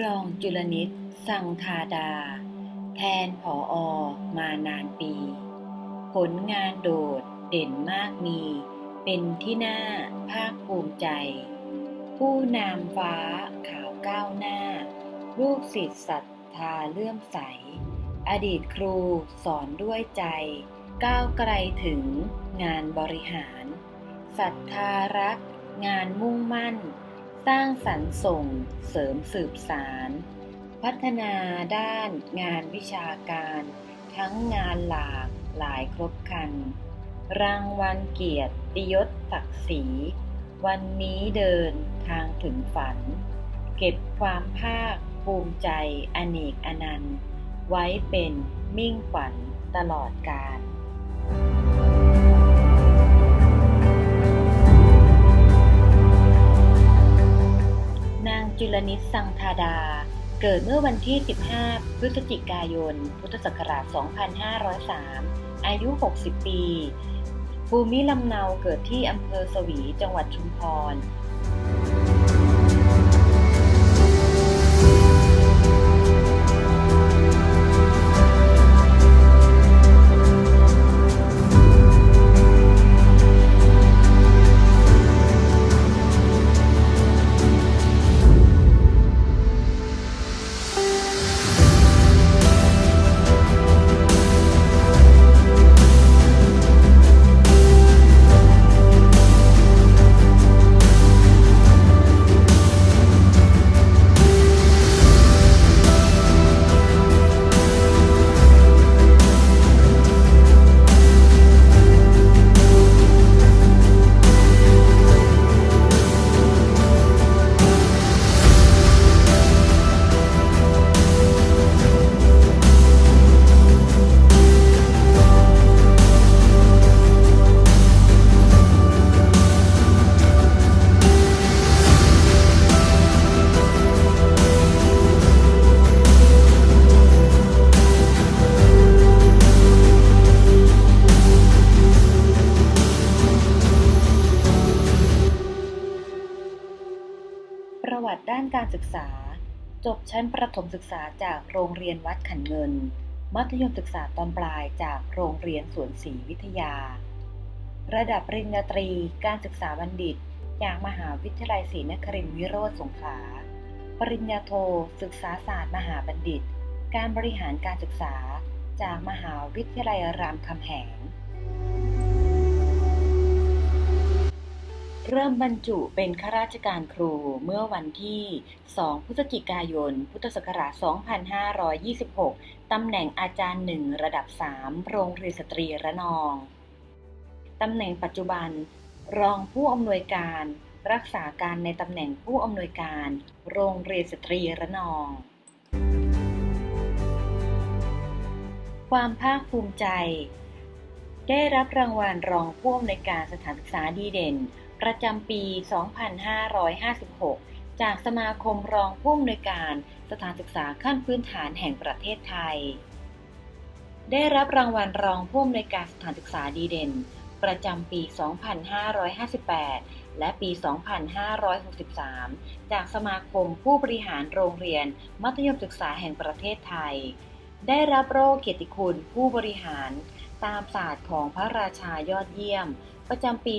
รองจุลนิตสังธาดา แทนผออมานานปี ผลงานโดดเด่นมากมี เป็นที่น่าภาคภูมิใจ ผู้นามฟ้าขาวก้าวหน้า ลูกศิษย์ศรัทธาเลื่อมใส อดีตครูสอนด้วยใจ ก้าวไกลถึงงานบริหารศรัทธารัก งานมุ่งมั่น สร้างสรรค์ส่งเสริมสืบสาร พัฒนาด้านงานวิชาการ ทั้งงานหลากหลายครบคัน รางวัลเกียรติยศศักดิ์ศรี วันนี้เดินทางถึงฝัน เก็บความภาคภูมิใจอเนกอนันต์ ไว้เป็นมิ่งขวัญตลอดกาล จุลนิสสังธาดา เกิดเมื่อวันที่ 15 พฤศจิกายน พุทธศักราช 2503 อายุ 60 ปี ภูมิลำเนาเกิดที่อำเภอสวี จังหวัดชุมพร การศึกษา จบชั้นประถมศึกษาจากโรงเรียนวัดขันเงิน มัธยมศึกษาตอนปลายจากโรงเรียนสวนศรีวิทยา ระดับปริญญาตรีการศึกษาบัณฑิตจากมหาวิทยาลัยศรีนครินทรวิโรธสงขลา ปริญญาโท ศึกษาศาสตร์มหาบัณฑิต การบริหารการศึกษาจากมหาวิทยาลัยรามคำแหง เริ่มบรรจุเป็นข้าราชการครูเมื่อวันที่ 2 พฤศจิกายน พุทธศักราช 2526 ตำแหน่งอาจารย์หนึ่งระดับ 3 โรงเรียนสตรีระนอง ตำแหน่งปัจจุบัน รองผู้อำนวยการ รักษาการในตำแหน่งผู้อำนวยการ โรงเรียนสตรีระนอง ความภาคภูมิใจได้รับรางวัลรองผู้อำนวยการสถานศึกษาดีเด่น ประจำปี 2556 จากสมาคมรองผู้อำนวยการสถานศึกษาขั้นพื้นฐานแห่งประเทศไทย ได้รับรางวัลรองผู้อำนวยการสถานศึกษาดีเด่น ประจำปี 2558 และปี 2563 จากสมาคมผู้บริหารโรงเรียนมัธยมศึกษาแห่งประเทศไทย ได้รับโล่เกียรติคุณผู้บริหารตามศาสตร์ของพระราชายอดเยี่ยม ประจำปี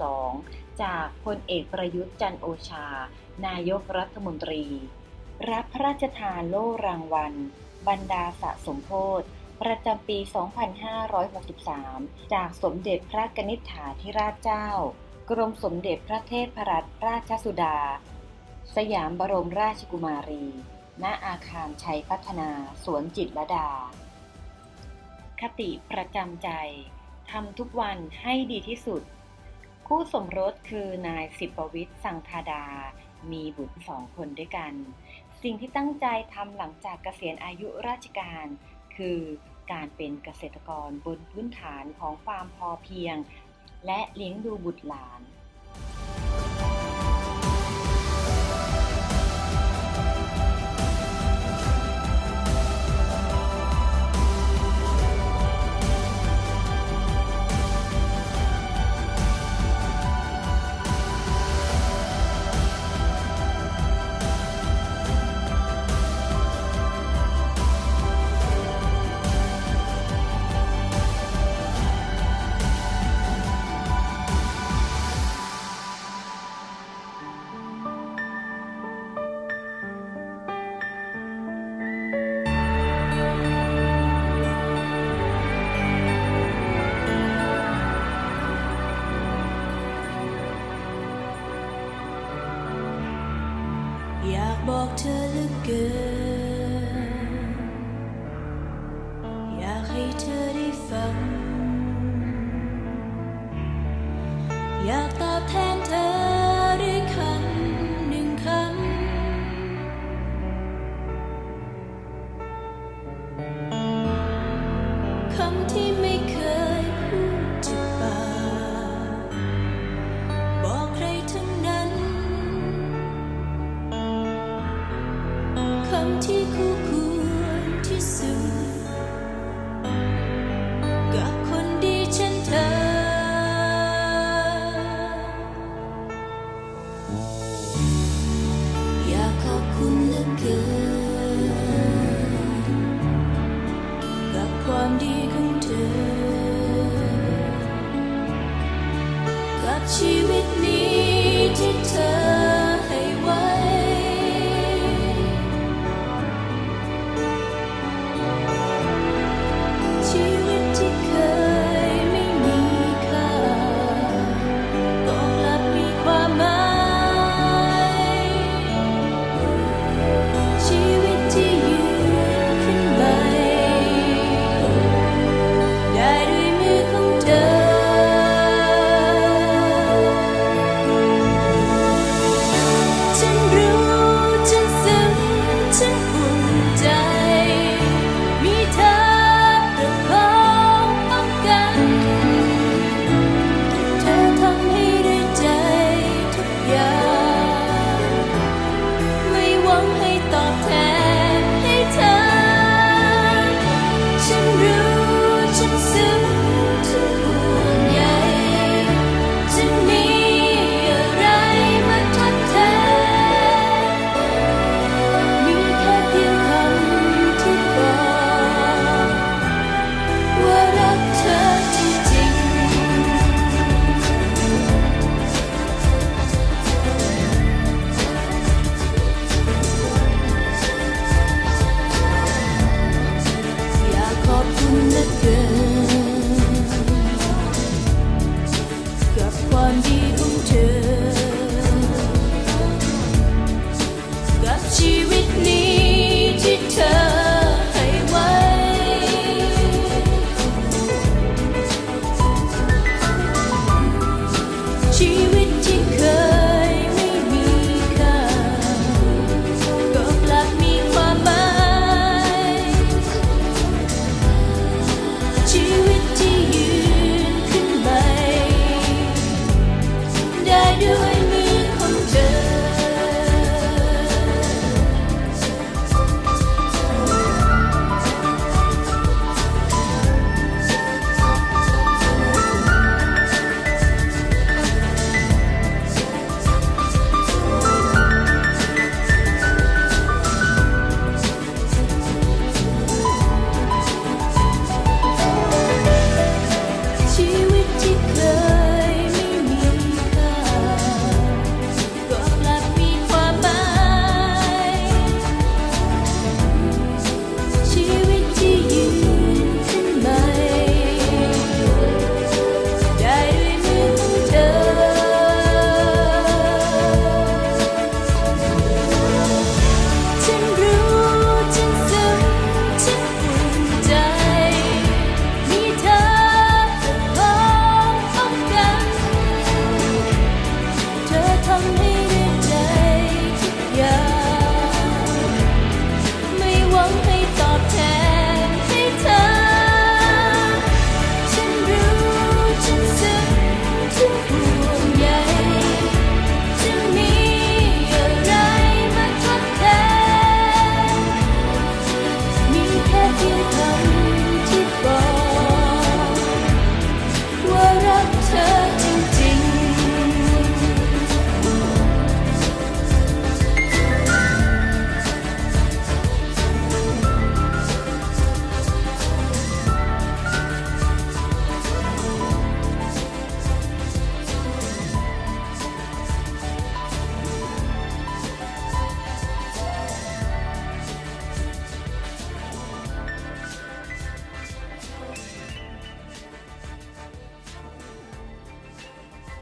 2562 จากพลเอกประยุทธ์จันโอชา นายกรัฐมนตรี รับพระราชทานโล่รางวัล บรรดาสะสมโพธประจำปี 2563 จากสมเด็จพระกนิษฐาธิราชเจ้า กรมสมเด็จพระเทพรัตนราชสุดา สยามบรมราชกุมารี ณ อาคารชัยพัฒนา สวนจิตรดา คติประจำใจ ทำทุกวันให้ดีที่สุด คู่สมรสคือนายสิบประวิทย์สังธาดา มีบุตรสองคนด้วยกัน สิ่งที่ตั้งใจทำหลังจากเกษียณอายุราชการ คือการเป็นเกษตรกรบนพื้นฐานของความพอเพียง และเลี้ยงดูบุตรหลานำ กั